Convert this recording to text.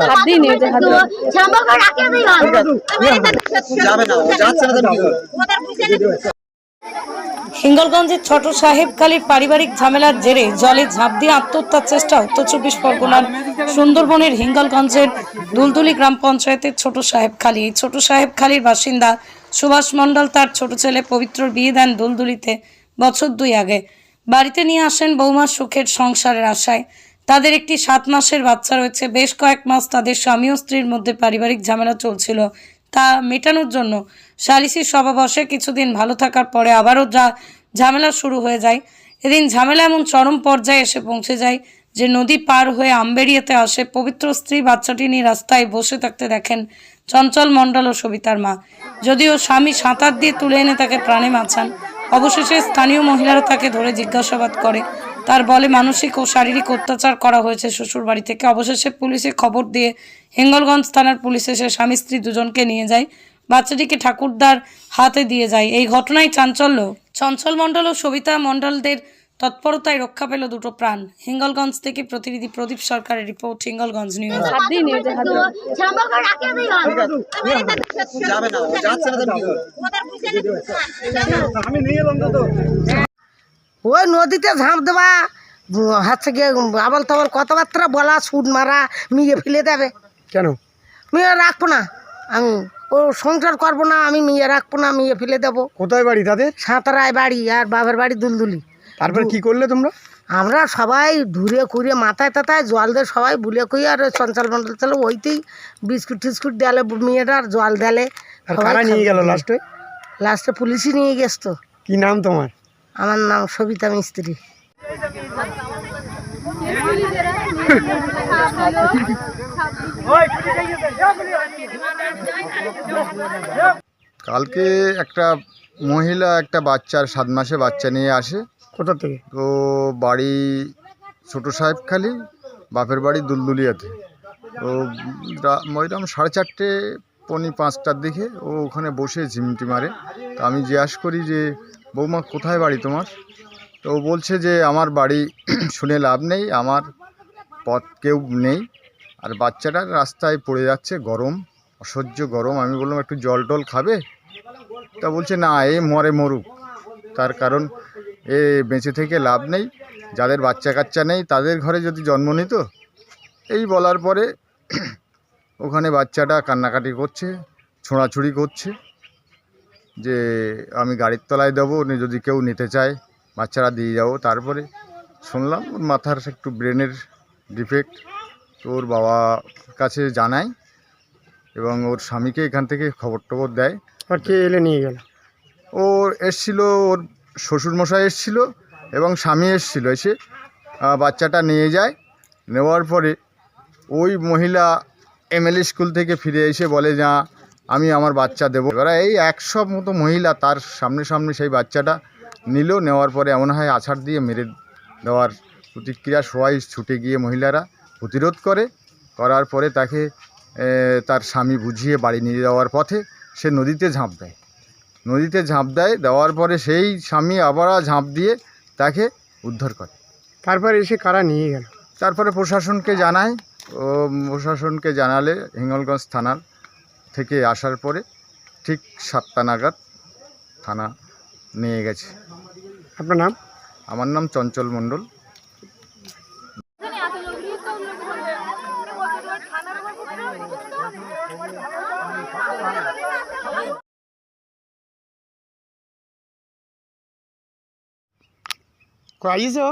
হাত দিয়ে হিঙ্গলগঞ্জের ছোট সাহেবখালীর পারিবারিক ঝামেলার জেরে জলে ঝাঁপ দিয়ে আত্মহত্যার চেষ্টা উত্তর চব্বিশ পরগনার সুন্দরবনের হিঙ্গলগঞ্জের দুলদুলি গ্রাম পঞ্চায়েতের ছোট সাহেবখালী এই ছোট সাহেবখালীর বাসিন্দা সুভাষ মণ্ডল তার ছোট ছেলে পবিত্রর বিয়ে দেন দুলদুলিতে বছর দুই আগে। বাড়িতে নিয়ে আসেন বৌমার সুখের সংসারের আশায়। তাদের একটি সাত মাসের বাচ্চা রয়েছে। বেশ কয়েক মাস তাদের স্বামী ও স্ত্রীর মধ্যে পারিবারিক ঝামেলা চলছিল। তা মেটানোর জন্য সালিসির সভা বসে কিছুদিন ভালো থাকার পরে আবারও যা ঝামেলা শুরু হয়ে যায়। এদিন ঝামেলা এমন চরম পর্যায়ে এসে পৌঁছে যায় যে নদী পার হয়ে আমবেরিয়াতে আসে পবিত্র স্ত্রী বাচ্চাটি নিয়ে রাস্তায় বসে থাকতে দেখেন চঞ্চল মণ্ডল ও সবিতার মা। যদিও স্বামী সাঁতার দিয়ে তুলে এনে তাকে প্রাণে বাঁচান, অবশেষে স্থানীয় মহিলারা তাকে ধরে জিজ্ঞাসাবাদ করে। তার বলে মানসিক ও শারীরিক অত্যাচার করা হয়েছে শ্বশুর বাড়ি থেকে। অবশেষে পুলিশে খবর দিয়ে হিঙ্গলগঞ্জ থানার পুলিশ এসে স্বামী স্ত্রী দুজনকে নিয়ে যায় বাচ্চাটিকে ঠাকুরদার হাতে দিয়ে যায়। এই ঘটনায় চাঞ্চল্য। চঞ্চল মণ্ডল ও সবিতা মণ্ডলদের তৎপরতায় রক্ষা পেল দুটো প্রাণ। হিঙ্গলগঞ্জ থেকে প্রতিনিধি প্রদীপ সরকারের রিপোর্ট হিঙ্গলগঞ্জ নিউজ। ওই নদীতে ঝাঁপ দেওয়া হচ্ছে গিয়ে আবল তাবল কথাবার্তা বলা সুট মারা মেয়ে ফেলে দেবে। কেন? মেয়ে রাখব না। আমি ও সংসার করব না আমি মেয়ে রাখব না মেয়ে ফেলে দেবো। কোথায় বাড়ি তাদের? সাঁতরায় বাড়ি আর বাবার বাড়ি দুলদুলি। তারপরে কি করলে তোমরা? আমরা সবাই ধুরে কুড়িয়ে মাথায় টাথায় জল দিয়ে সবাই বুলে কুই আর ওই চঞ্চল মন্ডল চলো ওইতেই বিস্কুট টিস্কুট দেলে মেয়েটা আর জল দেলে। নিয়ে গেল লাস্টে? লাস্টে পুলিশই নিয়ে গেছ তো। কি নাম তোমার? আমার নাম সবিতা মিস্ত্রি। কালকে একটা মহিলা একটা বাচ্চার সাত মাসে বাচ্চা নিয়ে আসে। কোথা থেকে? তো বাড়ি ছোটো সাহেবখালি বাপের বাড়ি দুলদুলিয়াতে। তো রা- ওইরকম সাড়ে চারটে পনি পাঁচটার দিকে ও ওখানে বসে ঝিমটি মারে। তো আমি জিজ্ঞাস করি যে বৌমা, কোথায় বাড়ি তোমার? তো বলছে যে, আমার বাড়ি শুনে লাভ নেই, আমার পথ কেউ নেই, আর বাচ্চাটা রাস্তায় পড়ে যাচ্ছে, গরম, অসহ্য গরম। আমি বললাম, একটু জল টল খাবে? তা বলছে, না, এ মরে মরুক। তার কারণ, এ বেঁচে থেকে লাভ নেই, যাদের বাচ্চা কাচ্চা নেই, তাদের ঘরে যদি জন্ম নিত, এই বলার পরে ওখানে বাচ্চাটা কান্নাকাটি করছে, ছোঁড়াছুড়ি করছে। যে আমি গাড়ির তলায় দেবো নি যদি কেউ নিতে চায় বাচ্চারা দিয়ে যাব। তারপরে শুনলাম ওর মাথার একটু ব্রেনের ডিফেক্ট। তো ওর বাবা কাছে জানায় এবং ওর স্বামীকে এখান থেকে খবর টবর দেয়। আর কে এলে নিয়ে গেল? ও এসছিল ওর শ্বশুরমশাই এসছিল এবং স্বামী এসছিল। এসে বাচ্চাটা নিয়ে যায়। নেওয়ার পরে ওই মহিলা এমএলএ স্কুল থেকে ফিরে এসে বলে যা আমি আমার বাচ্চা দেবো। এবার এই একশো মতো মহিলা তার সামনে সামনে সেই বাচ্চাটা নিল নেওয়ার পরে এমন হয় আছাড় দিয়ে মেরে দেওয়ার প্রতিক্রিয়া সবাই ছুটে গিয়ে মহিলারা প্রতিরোধ করে। করার পরে তাকে তার স্বামী বুঝিয়ে বাড়ি নিয়ে যাওয়ার পথে সে নদীতে ঝাঁপ দেয়। নদীতে ঝাঁপ দেয় দেওয়ার পরে সেই স্বামী আবার ঝাঁপ দিয়ে তাকে উদ্ধার করে। তারপরে এসে কারা নিয়ে গেল? তারপরে প্রশাসনকে জানায়। ও প্রশাসনকে জানালে হিঙ্গলগঞ্জ থানার থেকে আসার পরে ঠিক সাতটা নাগাদ থানা নিয়ে গেছে। আপনার নাম? আমার নাম চঞ্চল মণ্ডল। আইসো